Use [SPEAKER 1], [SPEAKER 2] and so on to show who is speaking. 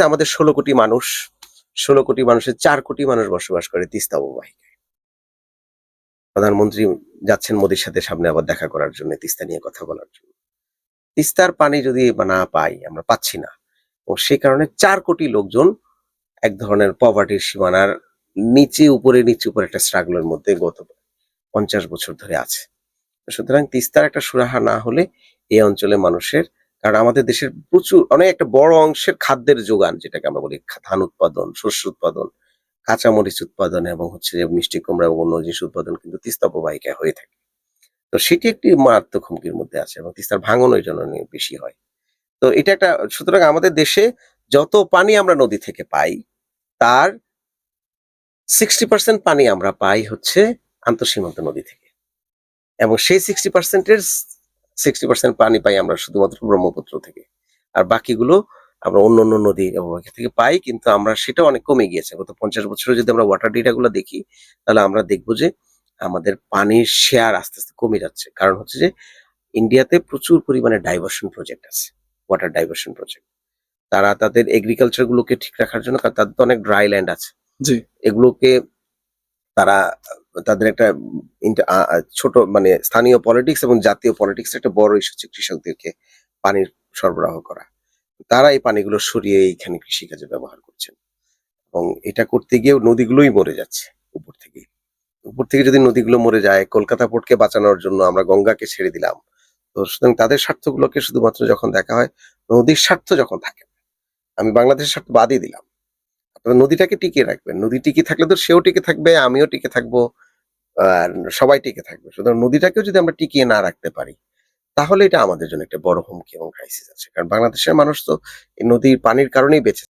[SPEAKER 1] আমাদের ষোলো কোটি মানুষ। ষোলো কোটি মানুষের চার কোটি মানুষ বসবাস করে তিস্তা অববাহিকায় প্রধানমন্ত্রী যাচ্ছেন মোদীর সাথে সামনে আবার দেখা করার জন্য, তিস্তা নিয়ে কথা বলার জন্য। তিস্তার পানি যদি না পাই, আমরা পাচ্ছি না। ও সেই কারণে চার কোটি লোকজন এক ধরনের পভার্টির সীমানার নিচে, উপরে নিচে, উপরে একটা স্ট্রাগলের মধ্যে গত পঞ্চাশ বছর ধরে আছে। সুতরাং তিস্তার একটা সুরাহা না হলে এই অঞ্চলে মানুষের কারণ আমাদের দেশের প্রচুর, অনেক একটা বড় অংশের খাদ্যের যোগান, যেটাকে আমরা বলি ধান উৎপাদন, শস্য উৎপাদন, কাঁচামরিচ উৎপাদন এবং হচ্ছে মিষ্টি কুমড়া এবং অন্য জিনিস উৎপাদন কিন্তু তিস্তা অববাহিকায় হয়ে থাকে। তো সেটি একটি মারাত্মক হুমকির মধ্যে আছে এবং তিস্তার ভাঙন ওই জন্য বেশি হয়। তো এটা একটা, সুতরাং আমাদের দেশে যত পানি আমরা নদী থেকে পাই, তার সিক্সটি পার্সেন্ট পানি আমরা পাই হচ্ছে আন্তঃসীমান্ত নদী থেকে। এবং সেই সিক্সটি পার্সেন্টের সিক্সটি পার্সেন্ট পানি পাই আমরা শুধুমাত্র ব্রহ্মপুত্র থেকে। আর বাকিগুলো আমরা অন্য অন্য নদী অববাহিকা থেকে পাই কিন্তু আমরা সেটা অনেক কমে গিয়েছে। গত পঞ্চাশ বছরে যদি আমরা ওয়াটার ডেটা গুলো দেখি তাহলে আমরা দেখব যে আমাদের পানির শেয়ার আস্তে আস্তে কমে যাচ্ছে। কারণ হচ্ছে যে ইন্ডিয়াতে প্রচুর পরিমাণে ডাইভার্সন প্রজেক্ট আছে ওয়াটার ডাইভার্সন প্রজেক্ট তারা তাদের এগ্রিকালচার গুলোকে ঠিক রাখার জন্য কারণ তাদের তো অনেক ড্রাই ল্যান্ড আছে।
[SPEAKER 2] জি।
[SPEAKER 1] এগুলোকে তারা তাদের একটা ছোট মানে স্থানীয় পলিটিক্স এবং জাতীয় পলিটিক্স একটা বড় ইস্যু হচ্ছে কৃষকদেরকে পানির সরবরাহ করা। তারা এই পানিগুলো সরিয়ে এইখানে কৃষিকাজে ব্যবহার করছেন। এবং এটা করতে গিয়ে নদীগুলোই মরে যাচ্ছে উপর থেকে। উপর থেকে যদি নদীগুলো মরে যায়, কলকাতা পোর্টকে বাঁচানোর জন্য আমরা গঙ্গাকে ছেড়ে দিলাম। তো সুতরাং তাদের স্বার্থগুলোকে শুধুমাত্র যখন দেখা হয়, নদীর স্বার্থ যখন থাকে, আমি বাংলাদেশের স্বার্থ বাদই দিলাম। আপনারা নদীটাকে টিকিয়ে রাখবেন। নদী টিকে থাকলে তো সেও টিকে থাকবে, আমিও টিকে থাকব। সবাই টিকে থাকবে। সুতরাং নদীটাকেও যদি আমরা টিকিয়ে না রাখতে পারি, তাহলে এটা আমাদের জন্য একটা বড় হুমকি এবং ক্রাইসিস আছে। কারণ বাংলাদেশের মানুষ তো এই নদীর পানির কারণেই বেঁচে